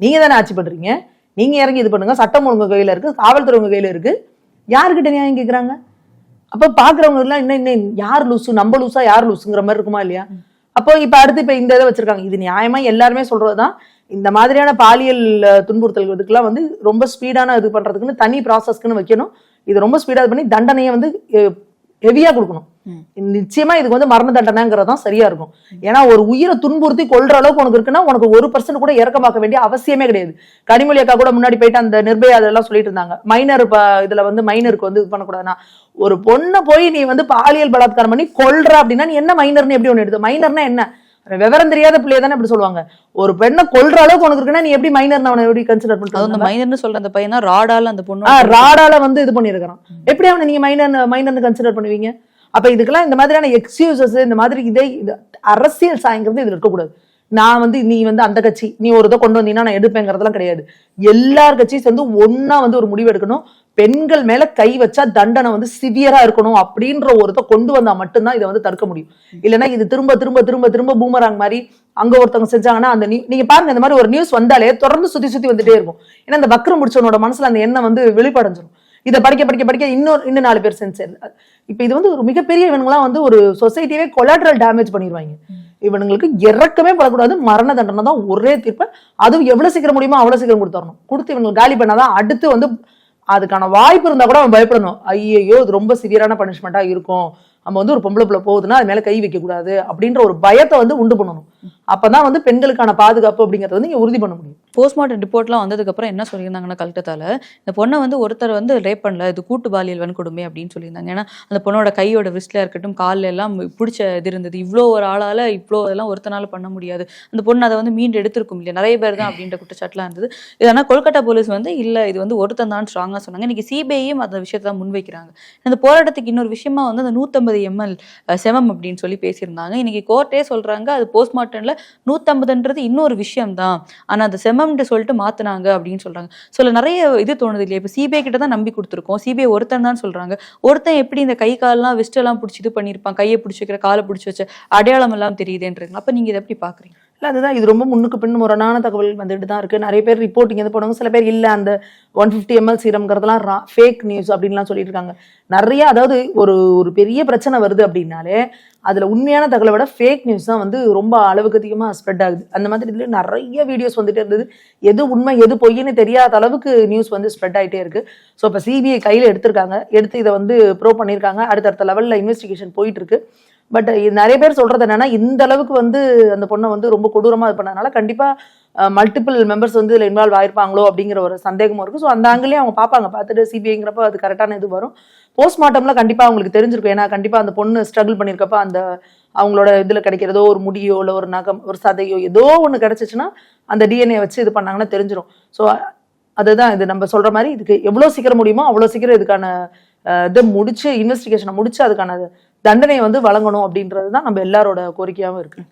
நீங்க தானே ஆட்சி பண்றீங்க. நீங்க இறங்கி இது பண்ணுங்க. சட்டம் உங்க கையில இருக்கு. காவல்துறை உங்க கையில இருக்கு. யாருக்கிட்ட நியாயம் கேக்குறாங்க? அப்ப பாக்குறவங்க எல்லாம் இன்னும் இன்னும் யார் லூசு நம்ம லூசா யார் லூசுங்கிற மாதிரி இருக்குமா இல்லையா? அப்போ இப்ப அடுத்து இப்ப இந்த இதை வச்சிருக்காங்க. இது நியாயமா? எல்லாருமே சொல்றதுதான். இந்த மாதிரியான பாலியல் அஹ், துன்புறுத்தல் இதுக்கெல்லாம் வந்து ரொம்ப ஸ்பீடான இது பண்றதுக்குன்னு தனி ப்ராசஸ்க்குன்னு வைக்கணும். இது ரொம்ப ஸ்பீடா இது பண்ணி தண்டனையை வந்து ஹெவியா கொடுக்கணும். நிச்சயமா இதுக்கு வந்து மரண தண்டனைங்கிறது தான் சரியா இருக்கும். ஏன்னா ஒரு உயிரை துன்புறுத்தி கொல்ற அளவுக்கு உனக்கு இருக்குன்னா உனக்கு ஒரு பர்சன்ட் கூட இறக்கமாக்க வேண்டிய அவசியமே கிடையாது. கனிமொழி அக்கா கூட முன்னாடி போயிட்டு அந்த நிர்பயா அதெல்லாம் சொல்லிட்டு இருந்தாங்க. மைனர் இதுல வந்து மைனருக்கு வந்து இது பண்ணக்கூடாதுன்னா ஒரு பொண்ணை போய் நீ வந்து பாலியல் பலாத்காரம் பண்ணி கொல்ற அப்படின்னா நீ என்ன மைனர்னு எப்படி ஒண்ணு எடுத்து மைனர்னா என்ன? விவரம் தெரியாத பிள்ளைய தானே இப்படி சொல்லுவாங்க. ஒரு பெண்ணை கொல்ற அளவுக்கு உனக்கு இருக்குன்னா நீ எப்படி மைனர் அவனை எப்படி கன்சிடர் அது அந்த பண்றது மைனர்னு சொல்ற அந்த பையன் ராடால அந்த பொண்ணு ராடால வந்து இது பண்ணிருக்கிறான் எப்படி அவனை நீங்க மைனர் மைனர்னு கன்சிடர் பண்ணுவீங்க? அப்ப இதுக்கெல்லாம் இந்த மாதிரியான எக்ஸ்கியூசஸ் இந்த மாதிரி இதே இது அரசியல் சாயங்கிறது இதுல இருக்கக்கூடாது. நான் வந்து நீ வந்து அந்த கட்சி நீ ஒரு இதை கொண்டு வந்தீங்கன்னா நான் எடுப்பேங்கிறதெல்லாம் கிடையாது. எல்லார் கட்சியும் சேர்ந்து ஒண்ணா வந்து ஒரு முடிவு எடுக்கணும். பெண்கள் மேல கை வச்சா தண்டனை வந்து சிவியரா இருக்கணும் அப்படின்ற ஒருத்த கொண்டு வந்தா மட்டும்தான் இதை வந்து தடுக்க முடியும். இல்லைன்னா இது திரும்ப திரும்ப திரும்ப திரும்ப பூமராங் மாதிரி அங்க ஒருத்தவங்க செஞ்சாங்கன்னா அந்த நீங்க பாருங்க இந்த மாதிரி ஒரு நியூஸ் வந்தாலே தொடர்ந்து சுத்தி சுத்தி வந்துட்டே இருக்கும். ஏன்னா இந்த பக்ரம் முடிச்சவனோட மனசுல அந்த எண்ணம் வந்து வெளிப்படைஞ்சிரும். இதை படிக்க படிக்க படிக்க இன்னொரு இன்னும் நாலு பேர் சென்ஸ் இப்ப இது வந்து ஒரு மிகப்பெரிய இவனுங்களாம் வந்து ஒரு சொசைட்டியே கொலாட்ரல் டேமேஜ் பண்ணிடுவாங்க இவனுங்களுக்கு இறக்கமே படக்கூடாது மரண தண்டனை தான் ஒரே தீர்ப்பு. அதுவும் எவ்வளவு சீக்கிரம் முடியுமோ அவ்வளவு சீக்கிரம் கொடுத்துடணும் கொடுத்து இவங்களுக்கு காலி பண்ணாதான் அடுத்து வந்து அதுக்கான வாய்ப்பு இருந்தால் கூட அவன் பயப்படணும். ஐயையோ இது ரொம்ப சிவியரான பனிஷ்மெண்ட்டாக இருக்கும். நம்ம வந்து ஒரு பொம்பளை பிள்ளை போகுதுன்னா அது மேலே கை வைக்கக்கூடாது அப்படின்ற ஒரு பயத்தை வந்து உண்டு பண்ணணும். அப்பதான் வந்து பெண்களுக்கான பாதுகாப்பு அப்படிங்கறத வந்து நீங்க உறுதி பண்ண முடியும். போஸ்ட்மார்ட்டம் ரிப்போர்ட்லாம் வந்ததுக்கப்புறம் என்ன சொல்லியிருந்தாங்கன்னா கல்கத்தால இந்த பொண்ணை வந்து ஒருத்தர் வந்து ரேப் பண்ணல இது கூட்டு பாலியல் வன்கொடுமை அப்படின்னு சொல்லியிருந்தாங்க. ஏன்னா அந்த பொண்ணோட கையோட விஸ்ட்ல இருக்கட்டும் கால்ல எல்லாம் பிடிச்ச இது இருந்தது. இவ்வளோ ஒரு ஆளால இவ்வளோ இதெல்லாம் ஒருத்தனால பண்ண முடியாது. அந்த பொண்ணு அதை வந்து மீண்டு எடுத்திருக்கும் இல்லையா? நிறைய பேர் தான் அப்படின்ற குற்றச்சாட்டுலாம் இருந்தது. இது ஆனால் போலீஸ் வந்து இல்ல இது வந்து ஒருத்தன் தான் ஸ்ட்ராங்காக சொன்னாங்க. இன்னைக்கு சிபிஐயும் அந்த விஷயத்தை தான் முன்வைக்கிறாங்க. இந்த போராட்டத்துக்கு இன்னொரு விஷயமா வந்து அந்த நூற்றம்பது எம்எல் செமம் அப்படின்னு சொல்லி பேசியிருந்தாங்க. இன்னைக்கு கோர்ட்டே சொல்றாங்க அது போஸ்ட்மார்ட்டம்ல நூற்றம்பதுன்றது இன்னொரு விஷயம் தான் ஆனா அந்த செமம்னு சொல்லிட்டு மாத்துனாங்க அப்படின்னு சொல்றாங்க. சொல்ல நிறைய இது தோணுது இல்லையா? இப்போ சிபிஐ கிட்ட தான் நம்பி கொடுத்துருக்கோம். சிபிஐ ஒருத்தன் தான் சொல்றாங்க. ஒருத்தன் எப்படி இந்த கை கால்லாம் வெஸ்ட் எல்லாம் பிடிச்சி இது பண்ணியிருப்பான். கையை பிடிச்சிக்கிற காலை பிடிச்சி வச்ச அடையாளம் எல்லாம் தெரியுதுன்றீங்க அப்ப நீங்க இதை எப்படி பாக்குறீங்க? இல்லை அதுதான் இது ரொம்ப முன்னுக்கு பின் முரணான தகவல் வந்துட்டு தான் இருக்குது நிறைய பேர் ரிப்போர்ட்டிங் எது போடுவாங்க சில பேர் இல்லை அந்த ஒன் ஃபிஃப்டி எம்எல் சீரம்ங்கிறதுலாம் ஃபேக் நியூஸ் அப்படின்லாம் சொல்லிட்டு இருக்காங்க. நிறைய அதாவது ஒரு ஒரு பெரிய பிரச்சனை வருது அப்படின்னாலே அதில் உண்மையான தகவலை விட ஃபேக் நியூஸ் தான் வந்து ரொம்ப அளவுக்கு அதிகமாக ஸ்ப்ரெட் ஆகுது. அந்த மாதிரி இதில் நிறைய வீடியோஸ் வந்துட்டே இருந்தது. எது உண்மை எது பொய்ன்னு தெரியாத அளவுக்கு நியூஸ் வந்து ஸ்ப்ரெட் ஆகிட்டே இருக்குது ஸோ இப்போ சிபிஐ கையில் எடுத்திருக்காங்க. எடுத்து இதை வந்து ப்ரூவ் பண்ணியிருக்காங்க. அடுத்தடுத்த லெவலில் இன்வெஸ்டிகேஷன் போயிட்டு இருக்கு. பட் நிறைய பேர் சொல்றது என்னன்னா இந்த அளவுக்கு வந்து அந்த பொண்ணை வந்து ரொம்ப கொடூரமா இது பண்ணதுனால கண்டிப்பா மல்டிபிள் மெம்பர்ஸ் வந்து இதுல இன்வால்வ் ஆயிருப்பாங்களோ அப்படிங்கிற ஒரு சந்தேகமும் இருக்கு. ஸோ அந்த ஆங்கிலேயே அவங்க பார்ப்பாங்க. பார்த்துட்டு சிபிஐங்கிறப்ப அது கரெக்டான இது வரும். போஸ்ட்மார்ட்டம்ல கண்டிப்பா அவங்களுக்கு தெரிஞ்சிருக்கும். ஏன்னா கண்டிப்பா அந்த பொண்ணு ஸ்ட்ரகிள் பண்ணியிருக்கப்ப அந்த அவங்களோட இதுல கிடைக்கிறதோ ஒரு முடியோ இல்லை ஒரு நகம் ஒரு சதையோ ஏதோ ஒன்று கிடைச்சிச்சுன்னா அந்த டிஎன்ஏ வச்சு இது பண்ணாங்கன்னா தெரிஞ்சிடும் ஸோ அதுதான் இது. நம்ம சொல்ற மாதிரி இதுக்கு எவ்வளோ சீக்கிரம் முடியுமோ அவ்வளோ சீக்கிரம் இதுக்கான இதை முடிச்சு இன்வெஸ்டிகேஷனை முடிச்சு அதுக்கான தண்டனையை வந்து வழங்கணும் அப்படின்றது தான் நம்ம எல்லாரோட கோரிக்கையாகவும் இருக்கு.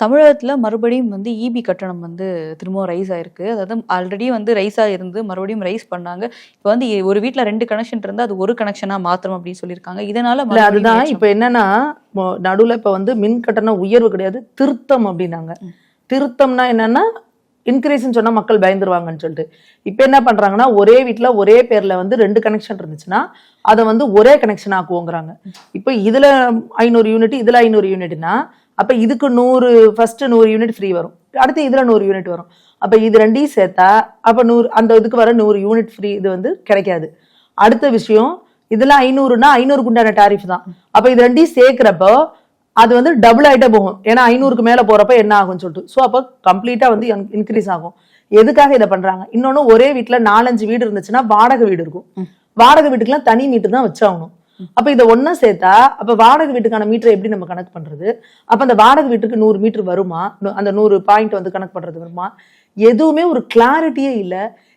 தமிழகத்துல மறுபடியும் வந்து இபி கட்டணம் வந்து திரும்பவும் ரைஸ் ஆயிருக்கு. அதாவது ஆல்ரெடி வந்து ரைஸ் ஆயிருந்து மறுபடியும் ரைஸ் பண்ணாங்க. இப்போ வந்து ஒரு வீட்ல ரெண்டு கனெக்ஷன் இருந்தா அது ஒரு கனெக்ஷனா மாத்திரம் அப்படின்னு சொல்லியிருக்காங்க. இதனால அதுதான். இப்ப என்னன்னா நடுவுல இப்ப வந்து மின் கட்டண உயர்வு கிடையாது திருத்தம் அப்படின்னாங்க. திருத்தம்னா என்னன்னா இன்க்ரீஸ்ன்னு சொன்னால் மக்கள் பயந்துருவாங்கன்னு சொல்லிட்டு. இப்போ என்ன பண்ணுறாங்கன்னா ஒரே வீட்டில் ஒரே பேரில் வந்து ரெண்டு கனெக்ஷன் இருந்துச்சுன்னா அதை வந்து ஒரே கனெக்ஷன் ஆக்குவோங்கிறாங்க. இப்போ இதில் ஐநூறு யூனிட் இதில் ஐநூறு யூனிட்னா அப்போ இதுக்கு நூறு ஃபஸ்ட்டு நூறு யூனிட் ஃப்ரீ வரும். அடுத்து இதில் நூறு யூனிட் வரும். அப்போ இது ரெண்டையும் சேர்த்தா அப்போ நூறு அந்த இதுக்கு வர நூறு யூனிட் ஃப்ரீ இது வந்து கிடைக்காது. அடுத்த விஷயம் இதில் ஐநூறுனா ஐநூறுக்கு உண்டான டாரிஃப் தான். அப்போ இது ரெண்டையும் சேர்க்குறப்போ அது வந்து டபுள் ஆயிட்டே போகும். ஏன்னா ஐநூறுக்கு மேல போறப்ப என்ன ஆகும்னு சொல்லிட்டு. ஸோ அப்போ கம்ப்ளீட்டா வந்து இன்க்ரீஸ் ஆகும். எதுக்காக இதை பண்றாங்க? இன்னொன்னு ஒரே வீட்ல நாலஞ்சு வீடு இருந்துச்சுன்னா வாடகை வீடு இருக்கும். வாடகை வீட்டுக்குலாம் தனி மீட்டர் தான் வச்சாகணும். அப்ப இதை ஒண்ணா சேர்த்தா அப்ப வாடகை வீட்டுக்கான மீட்டரை எப்படி நம்ம கணக்கு பண்றது? அப்ப அந்த வாடகை வீட்டுக்கு நூறு மீட்டர் வருமா? அந்த நூறு பாயிண்ட் வந்து கணக்கு பண்றது வருமா? எதுவுமே ஒரு கிளாரிட்டியே இல்ல.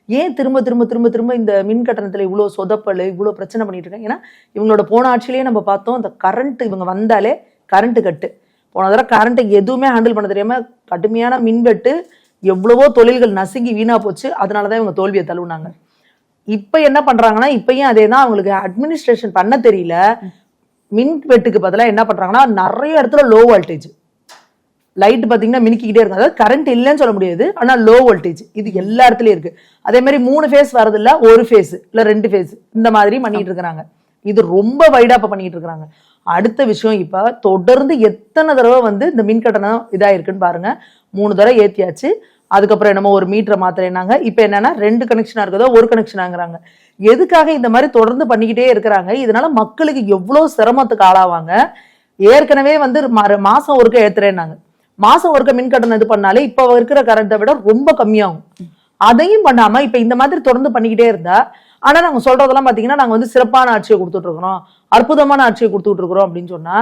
ஏன் திரும்ப திரும்ப திரும்ப திரும்ப இந்த மின் கட்டணத்துல இவ்வளவு சொதப்பல் இவ்வளவு பிரச்சனை பண்ணிட்டு இருக்காங்க? ஏன்னா இவங்களோட போன ஆட்சியிலேயே நம்ம பார்த்தோம் அந்த கரண்ட் இவங்க வந்தாலே கரண்ட் கட்டு போன தடவை கரண்ட்டை எதுவுமே ஹேண்டில் பண்ண தெரியாம கடுமையான மின்வெட்டு எவ்வளவோ தொழில்கள் நசுங்கி வீணா போச்சு. அதனாலதான் இவங்க தோல்வியை தழுவுனாங்க. இப்ப என்ன பண்றாங்கன்னா இப்பயும் அதே தான் அவங்களுக்கு அட்மினிஸ்ட்ரேஷன் பண்ண தெரியல. மின் வெட்டுக்கு பதிலா என்ன பண்றாங்கன்னா நிறைய இடத்துல லோ வோல்டேஜ் லைட் பாத்தீங்கன்னா மினுக்கிக்கிட்டே இருக்கும். அதாவது கரண்ட் இல்லைன்னு சொல்ல முடியாது ஆனா லோ வோல்டேஜ் இது எல்லா இடத்துலயும் இருக்கு. அதே மாதிரி மூணு ஃபேஸ் வரது இல்ல ஒரு ஃபேஸ் இல்ல ரெண்டு ஃபேஸ் இந்த மாதிரி பண்ணிட்டு இருக்காங்க இது ரொம்ப வைடா இப்ப பண்ணிட்டு இருக்காங்க அடுத்த விஷயம் இப்போ தொடர்ந்து எத்தனை தடவை வந்து இந்த மின் கட்டணம் இதா இருக்குன்னு பாருங்க. மூணு தடவை ஏற்றியாச்சு அதுக்கப்புறம் என்னமோ ஒரு மீட்டரை மாத்திரைனாங்க இப்போ என்னன்னா ரெண்டு கனெக்ஷனாக இருக்குதோ ஒரு கனெக்ஷனாங்கிறாங்க எதுக்காக இந்த மாதிரி தொடர்ந்து பண்ணிக்கிட்டே இருக்கிறாங்க? இதனால மக்களுக்கு எவ்வளோ சிரமத்துக்கு ஆளாவாங்க? ஏற்கனவே வந்து மாசம் ஒருக்க ஏத்துறேன்னாங்க. மாசம் ஒருக்க மின் கட்டணம் இது பண்ணாலே இப்போ இருக்கிற கரண்ட்டை விட ரொம்ப கம்மியாகும். அதையும் பண்ணாம இப்ப இந்த மாதிரி தொடர்ந்து பண்ணிக்கிட்டே இருந்தா ஆனா நாங்க சொல்றதெல்லாம் பாத்தீங்கன்னா நாங்க வந்து சிறப்பான ஆட்சியை கொடுத்துட்டு இருக்கிறோம். அற்புதமான ஆட்சியை கொடுத்துட்டு இருக்கிறோம் அப்படின்னு சொன்னா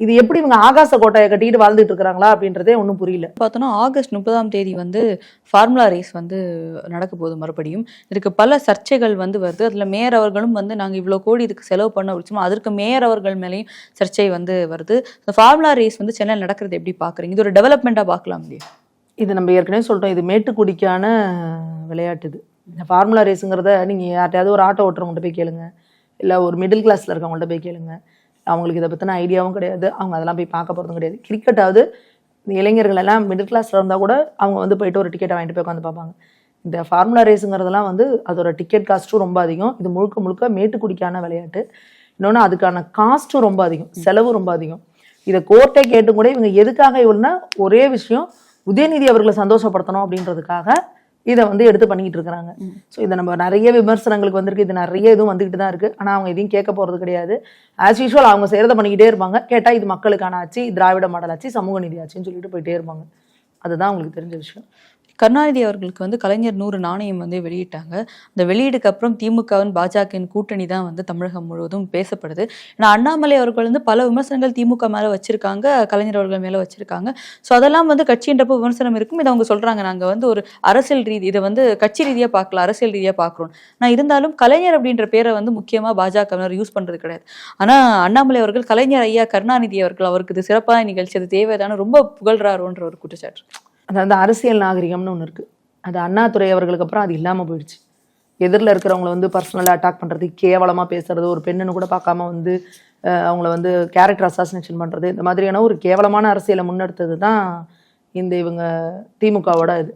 இது எப்படி இவங்க ஆகாச கோட்டையை கட்டிட்டு வாழ்ந்துட்டு இருக்காங்களா அப்படின்றதே ஒண்ணும் புரியல. பார்த்தோன்னா ஆகஸ்ட் முப்பதாம் தேதி வந்து ஃபார்முலா ரேஸ் வந்து நடக்க போகுது மறுபடியும். இதுக்கு பல சர்ச்சைகள் வந்து வருது. அதில் மேயர் அவர்களும் வந்து நாங்கள் இவ்வளோ கோடி இதுக்கு செலவு பண்ண வச்சோம் அதற்கு மேயர் அவர்கள் மேலேயும் சர்ச்சை வந்து வருது. இந்த ஃபார்முலா ரேஸ் வந்து சென்னையில் நடக்கிறது எப்படி பார்க்குறீங்க? இது ஒரு டெவலப்மெண்ட்டாக பார்க்கலாம் இல்லையா இது நம்ம ஏற்கனவே சொல்லிட்டோம் இது மேட்டுக்குடிக்கான விளையாட்டு இது. இந்த ஃபார்முலா ரேஸுங்கிறத நீங்க யார்ட்டையாவது ஒரு ஆட்டோ ஓட்டுறவங்கள்ட்ட போய் கேளுங்க. இல்லை ஒரு மிடில் கிளாஸில் இருக்கவங்கள்ட்ட போய் கேளுங்க. அவங்களுக்கு இதை பற்றின ஐடியாவும் கிடையாது. அவங்க அதெல்லாம் போய் பார்க்க போகிறதும் கிடையாது. கிரிக்கெட்டாவது இந்த இளைஞர்கள் எல்லாம் மிடில் கிளாஸில் இருந்தால் கூட அவங்க வந்து போயிட்டு ஒரு டிக்கெட்டை வாங்கிட்டு போய் உட்காந்து பார்ப்பாங்க. இந்த ஃபார்முலா ரேஸுங்கிறதெல்லாம் வந்து அதோட டிக்கெட் காஸ்ட்டும் ரொம்ப அதிகம். இது முழுக்க முழுக்க மேட்டுக்குடிக்கான விளையாட்டு. இன்னொன்று அதுக்கான காஸ்ட்டும் ரொம்ப அதிகம். செலவு ரொம்ப அதிகம். இதை கோர்ட்டை கேட்டு கூட இவங்க எதுக்காக இவ்வளோனா ஒரே விஷயம் உதயநிதி அவர்களை சந்தோஷப்படுத்தணும் அப்படின்றதுக்காக இதை வந்து எடுத்து பண்ணிக்கிட்டு இருக்கிறாங்க. ஸோ இதை நம்ம நிறைய விமர்சனங்களுக்கு வந்திருக்கு. இது நிறைய இதுவும் வந்துக்கிட்டு தான் இருக்குது ஆனால் அவங்க எதையும் கேட்க போகிறது கிடையாது. ஆஸ் யூஷுவல் அவங்க செய்கிறத பண்ணிக்கிட்டே இருப்பாங்க. கேட்டால் இது மக்களுக்கான ஆட்சி திராவிட மாடல் ஆட்சி சமூக நீதி ஆட்சின்னு சொல்லிட்டு போயிட்டே இருப்பாங்க. அதுதான் உங்களுக்கு தெரிஞ்ச விஷயம். கருணாநிதி அவர்களுக்கு வந்து கலைஞர் நூறு நாணயம் வந்து வெளியிட்டாங்க. அந்த வெளியீடுக்கு அப்புறம் திமுகவின் பாஜகவின் கூட்டணி தான் வந்து தமிழகம் முழுவதும் பேசப்படுது. ஏன்னா அண்ணாமலை அவர்கள் வந்து பல விமர்சனங்கள் திமுக மேல வச்சிருக்காங்க கலைஞர் அவர்கள் மேல வச்சிருக்காங்க. ஸோ அதெல்லாம் வந்து கட்சின்றப்போ விமர்சனம் இருக்கும். இதை அவங்க சொல்றாங்க. நாங்க வந்து ஒரு அரசியல் ரீதி இதை வந்து கட்சி ரீதியா பார்க்கல அரசியல் ரீதியா பார்க்குறோம். நான் இருந்தாலும் கலைஞர் அப்படின்ற பேரை வந்து முக்கியமா பாஜகவினர் யூஸ் பண்றது கிடையாது. ஆனா அண்ணாமலை அவர்கள் கலைஞர் ஐயா கருணாநிதி அவர்கள் அவருக்கு இது சிறப்பான நிகழ்ச்சி அது தேவைதான ரொம்ப புகழ்றாரோன்ற ஒரு குற்றச்சாட்டு அதாவது அரசியல் நாகரிகம்னு ஒன்று இருக்குது அது அண்ணாதுரை அவர்களுக்கு அப்புறம் அது இல்லாமல் போயிடுச்சு. எதிரில் இருக்கிறவங்கள வந்து பர்சனலாக அட்டாக் பண்ணுறது கேவலமாக பேசுறது ஒரு பெண்ணுன்னு கூட பார்க்காம வந்து அவங்கள வந்து கேரக்டர் அசாசினேஷன் பண்ணுறது இந்த மாதிரியான ஒரு கேவலமான அரசியலை முன்னெடுத்தது தான் இந்த இவங்க திமுகவோட இது.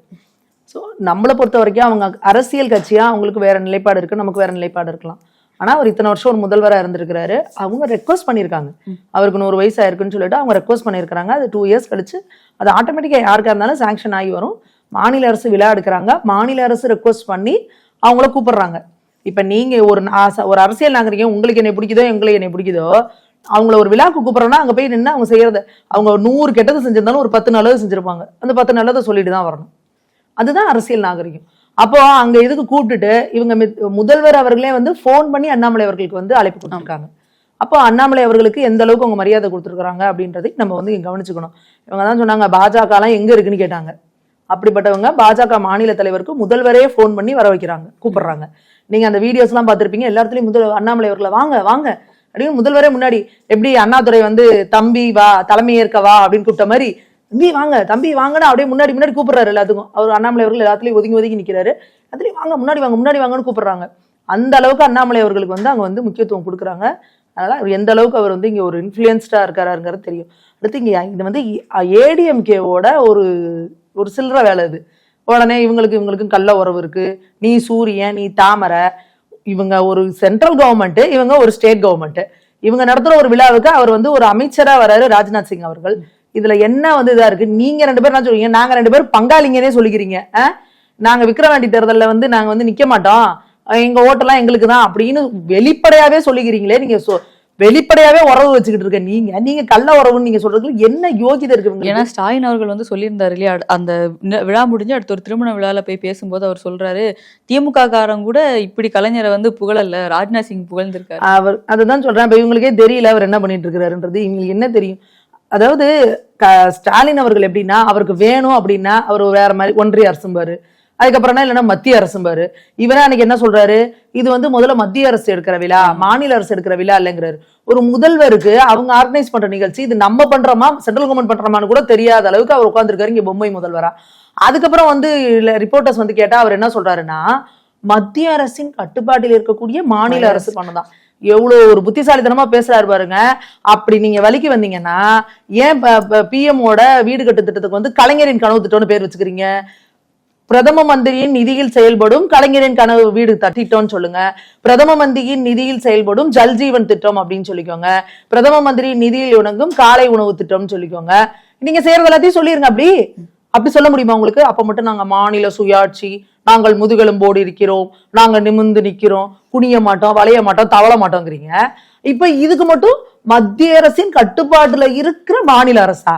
ஸோ நம்மளை பொறுத்த வரைக்கும் அவங்க அரசியல் கட்சியாக அவங்களுக்கு வேறு நிலைப்பாடு இருக்குது நமக்கு வேறு நிலைப்பாடு இருக்கலாம். ஆனால் அவர் இத்தனை வருஷம் ஒரு முதல்வராக இருந்திருக்கிறாரு. அவங்க ரெக்வஸ்ட் பண்ணியிருக்காங்க. அவருக்கு நூறு வயசு ஆயிருக்குன்னு சொல்லிட்டு அவங்க ரெக்வஸ்ட் பண்ணியிருக்கிறாங்க. அது டூ இயர்ஸ் கழிச்சு அது ஆட்டோமேட்டிக்காக யாருக்கா இருந்தாலும் சாங்ஷன் ஆகி வரும். மாநில அரசு விழா எடுக்கிறாங்க. மாநில அரசு ரெக்வஸ்ட் பண்ணி அவங்கள கூப்பிடுறாங்க. இப்போ நீங்க ஒரு ஒரு அரசியல் நாகரிகம் உங்களுக்கு என்னை பிடிக்குதோ எங்களுக்கு என்னை பிடிக்குதோ அவங்கள ஒரு விழாக்கு கூப்பிடுறோம்னா அங்க போய் நின்று அவங்க செய்யறத அவங்க நூறு கெட்டது செஞ்சிருந்தாலும் ஒரு பத்து நல்லது செஞ்சிருப்பாங்க. அந்த பத்து நல்லதை சொல்லிட்டு தான் வரணும். அதுதான் அரசியல் நாகரிகம். அப்போ அங்க இதுக்கு கூப்பிட்டுட்டு இவங்க மித்- முதல்வர் அவர்களே வந்து ஃபோன் பண்ணி அண்ணாமலை அவர்களுக்கு வந்து அழைப்பு கொடுத்துருக்காங்க. அப்போ அண்ணாமலை அவர்களுக்கு எந்த அளவுக்கு அவங்க மரியாதை கொடுத்துருக்காங்க அப்படின்றதை நம்ம வந்து கவனிச்சுக்கணும். இவங்க தான் சொன்னாங்க பாஜகலாம் எங்க இருக்குன்னு கேட்டாங்க. அப்படிப்பட்டவங்க பாஜக மாநில தலைவருக்கு முதல்வரே ஃபோன் பண்ணி வர வைக்கிறாங்க கூப்பிடுறாங்க. நீங்க அந்த வீடியோஸ்லாம் பார்த்துருப்பீங்க எல்லாத்துலயும் முதல் அண்ணாமலை அவர்களை வாங்க வாங்க. அப்படின்னு முதல்வரே முன்னாடி எப்படி அண்ணாதுரை வந்து தம்பி வா தலைமையேற்க வா அப்படின்னு கூப்பிட்ட மாதிரி தம்பி வாங்க தம்பி வாங்கன்னு அப்படியே முன்னாடி முன்னாடி கூப்பிடுறாரு எல்லாத்துக்கும். அவர் அண்ணாமலை அவர்கள் எல்லாத்துலயும் ஒதுங்கி ஒதுங்கி நிற்கிறாரு அதுலேயும் வாங்க முன்னாடி வாங்க முன்னாடி வாங்கன்னு கூப்பிடுறாங்க. அந்த அளவுக்கு அண்ணாமலை அவர்களுக்கு வந்து அங்கே வந்து முக்கியத்துவம் கொடுக்குறாங்க. அதனால் அவர் எந்த அளவுக்கு அவர் வந்து இங்கே ஒரு இன்ஃப்ளூயன்ஸ்டாக இருக்காருங்கிறது தெரியும். அடுத்து இங்கே இது வந்து ஏடிஎம்கேவோட ஒரு ஒரு சில்லற வேலை இது. உடனே இவங்களுக்கு இவங்களுக்கும் கள்ள உறவு இருக்குது நீ சூரியன் நீ தாமரை. இவங்க ஒரு சென்ட்ரல் கவர்மெண்ட்டு இவங்க ஒரு ஸ்டேட் கவர்மெண்ட்டு இவங்க நடத்துகிற ஒரு விழாவுக்கு அவர் வந்து ஒரு அமைச்சராக வராரு ராஜ்நாத் சிங் அவர்கள். இதுல என்ன வந்து இதா இருக்கு? நீங்க ரெண்டு பேரும் என்ன சொல்றீங்க? நாங்க ரெண்டு பேரும் பங்காளிங்கன்னே சொல்லிக்கிறீங்க? நாங்க விக்கிரவாண்டி தேர்தல்ல வந்து நாங்க வந்து நிக்க மாட்டோம். எங்க ஓட்டெல்லாம் எங்களுக்கு தான் அப்படின்னு வெளிப்படையாவே சொல்லிக்கிறீங்களே நீங்க வெளிப்படையாவே உறவு வச்சுக்கிட்டு இருக்க நீங்க. நீங்க கள்ள உறவுன்னு நீங்க சொல்றதுக்கு என்ன யோகிதை இருக்கு? ஏன்னா ஸ்டாலின் அவர்கள் வந்து சொல்லியிருந்தாரு இல்லையா அந்த விழா முடிஞ்சு அடுத்த ஒரு திருமண விழால போய் பேசும்போது அவர் சொல்றாரு திமுக காரங்க கூட இப்படி கலைஞரை வந்து புகழல்ல ராஜ்நாத் சிங் புகழ்ந்திருக்காரு. அவர் அதுதான் சொல்றேன். இப்ப இவங்களுக்கே தெரியல அவர் என்ன பண்ணிட்டு இருக்கிறாருன்றது. இவங்களுக்கு என்ன தெரியும்? அதாவது க- ஸ்டாலின் அவர்கள் எப்படின்னா அவருக்கு வேணும் அப்படின்னா அவர் வேற மாதிரி ஒன்றிய அரசும்பாரு அதுக்கப்புறம்னா இல்லைன்னா மத்திய அரசும்பாரு இவரே அன்னைக்கு என்ன சொல்றாரு? இது வந்து முதல்ல மத்திய அரசு எடுக்கிற விழா மாநில அரசு எடுக்கிற விழா இல்லைங்கிறாரு. ஒரு முதல்வருக்கு அவங்க ஆர்கனைஸ் பண்ற நிகழ்ச்சி இது நம்ம பண்றோமா சென்ட்ரல் கவர்மெண்ட் பண்றோமான்னு கூட தெரியாத அளவுக்கு அவர் உட்காந்துருக்காரு இங்க பொம்மை முதல்வரா. அதுக்கப்புறம் வந்து ரிப்போர்ட்டர்ஸ் வந்து கேட்டா அவர் என்ன சொல்றாருன்னா மத்திய அரசின் கட்டுப்பாட்டில் இருக்கக்கூடிய மாநில அரசு பண்ணதான் எவ்வளவு ஒரு புத்திசாலித்தனமா பேசுறாரு பாருங்க. அப்படி நீங்க வலிக்கு வந்தீங்கன்னா ஏன் பிஎம்மோட வீடு கட்டு திட்டத்துக்கு வந்து கலைஞரின் கனவு திட்டம்னு பேர் வச்சுக்கிறீங்க? பிரதம மந்திரியின் நிதியில் செயல்படும் கலைஞரின் கனவு வீடு திட்டம்னு சொல்லுங்க. பிரதம மந்திரியின் நிதியில் செயல்படும் ஜல் ஜீவன் திட்டம் அப்படின்னு சொல்லிக்கோங்க. பிரதம மந்திரியின் நிதியில் உணங்கும் காலை உணவு திட்டம்னு சொல்லிக்கோங்க. நீங்க செய்யறது எல்லாத்தையும் சொல்லிருங்க அப்படி. அப்படி சொல்ல முடியுமா உங்களுக்கு? அப்ப மட்டும் நாங்க மாநில சுயாட்சி நாங்கள் முதுகெலும்போடு இருக்கிறோம் நாங்க நிமிர்ந்து நிக்கிறோம் குனிய மாட்டோம் வளைய மாட்டோம் தவள மாட்டோங்கிறீங்க. இப்ப இதுக்கு மட்டும் மத்திய அரசின் கட்டுப்பாட்டுல இருக்கிற மாநில அரசா?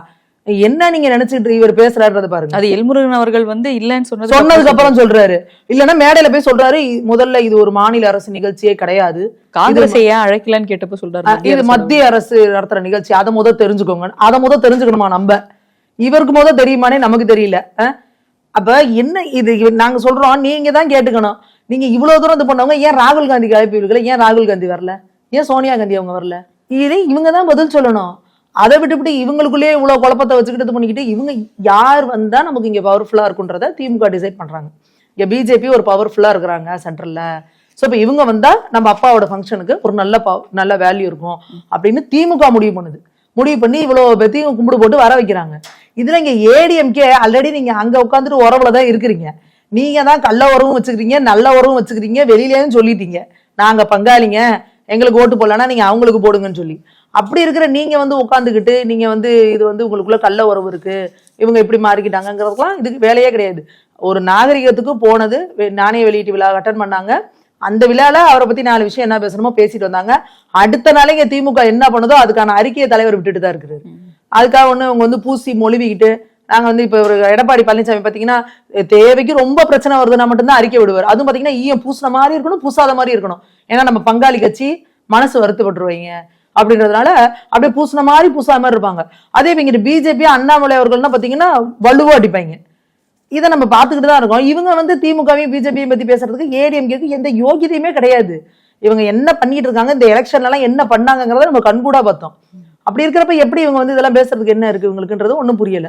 என்ன நீங்க நினைச்சிட்டு இவர் பேசுறாருன்றத பாருங்க. அது எல்முருகன் அவர்கள் வந்து இல்லைன்னு சொன்னது சொன்னதுக்கு அப்புறம் சொல்றாரு. இல்லன்னா மேடையில போய் சொல்றாரு முதல்ல இது ஒரு மாநில அரசு நிகழ்ச்சியே கிடையாது. காங்கிரஸ் ஏன் அழைக்கலன்னு கேட்டப்ப சொல்றாரு இது மத்திய அரசு. நடத்துற நிகழ்ச்சி அதை முத தெரிஞ்சுக்கோங்க அதை முத தெரிஞ்சுக்கணுமா நம்ம? இவருக்கு முத தெரியுமானே நமக்கு தெரியல. அப்ப என்ன இது? நாங்க சொல்றோம் நீங்க தான் கேட்டுக்கணும். நீங்க இவ்வளவு தூரம் இது பண்ணவங்க ஏன் ராகுல் காந்திக்கு அழைப்பீர்கள் ஏன் ராகுல் காந்தி வரல? ஏன் சோனியா காந்தி அவங்க வரல? இதே இவங்க தான் பதில் சொல்லணும். அதை விட்டுவிட்டு இவங்களுக்குள்ளேயே இவ்வளவு குழப்பத்தை வச்சுக்கிட்டு இது பண்ணிக்கிட்டு இவங்க யார் வந்தா நமக்கு இங்க பவர்ஃபுல்லா இருக்குன்றத திமுக டிசைட் பண்றாங்க. இங்க பிஜேபி ஒரு பவர்ஃபுல்லா இருக்கிறாங்க சென்ட்ரல்ல ஸோ இப்போ இவங்க வந்தா நம்ம அப்பாவோட ஃபங்க்ஷனுக்கு ஒரு நல்ல பவ- நல்ல வேல்யூ இருக்கும். அப்படின்னு திமுக முடிவு பண்ணுது. முடிவு பண்ணி இவ்வளவு பேத்தையும் கும்பிடு போட்டு வர வைக்கிறாங்க. இதுல இங்க ஏடிஎம்கே ஆல்ரெடி நீங்க அங்க உட்காந்துட்டு உறவுல தான் இருக்கிறீங்க. நீங்க தான் கள்ள உறவும் வச்சுக்கிறீங்க நல்ல உறவும் வச்சுக்கிறீங்க வெளியிலேயும் சொல்லிட்டீங்க. நாங்க பங்காளிங்க எங்களுக்கு ஓட்டு போடலன்னா நீங்க அவங்களுக்கு போடுங்கன்னு சொல்லி. அப்படி இருக்கிற நீங்க வந்து உட்காந்துக்கிட்டு நீங்க வந்து இது வந்து உங்களுக்குள்ள கள்ள உறவு இருக்கு இவங்க இப்படி மாறிக்கிட்டாங்கிறதுக்கெல்லாம் இதுக்கு வேலையே கிடையாது. ஒரு நாகரிகத்துக்கு போனது வெ- நாணய வெளியீட்டு விழா அட்டன் பண்ணாங்க. அந்த விழால அவரை பத்தி நாலு விஷயம் என்ன பேசணுமோ பேசிட்டு வந்தாங்க. அடுத்த நாளைக்கு திமுக என்ன பண்ணுதோ அதுக்கான அறிக்கையை தலைவர் விட்டுட்டு தான் இருக்குது அதுக்காக ஒண்ணு அவங்க வந்து பூசி மொழிவிக்கிட்டு நாங்க வந்து இப்போ ஒரு எடப்பாடி பழனிசாமி பாத்தீங்கன்னா தேவைக்கு ரொம்ப பிரச்சனை வருதுன்னா மட்டும்தான் அறிக்கை விடுவார். அதுவும் பாத்தீங்கன்னா ஈயம் பூசின மாதிரி இருக்கணும் பூசாத மாதிரி இருக்கணும். ஏன்னா நம்ம பங்காளி கட்சி மனசு வருத்தப்பட்டுருவீங்க. அப்படின்றதுனால அப்படியே பூசின மாதிரி பூசாத மாதிரி இருப்பாங்க. அதே இவங்க பிஜேபி அண்ணாமலை அவர்கள்னா பாத்தீங்கன்னா வலுவா அடிப்பாங்க. இதை நம்ம பார்த்துக்கிட்டு தான் இருக்கோம். இவங்க வந்து திமுகவையும் பிஜேபியும் பத்தி பேசுறதுக்கு ஏடிஎம்கேக்கு எந்த யோகியதையுமே கிடையாது. இவங்க என்ன பண்ணிட்டு இருக்காங்க இந்த எலெக்ஷன்லாம் எல்லாம் என்ன பண்ணாங்கிறத நம்ம கண்கூடா பார்த்தோம். அப்படி இருக்கிறப்ப எப்படி இவங்க வந்து இதெல்லாம் பேசுறதுக்கு என்ன இருக்கு இவங்களுக்குன்றது ஒன்றும் புரியல.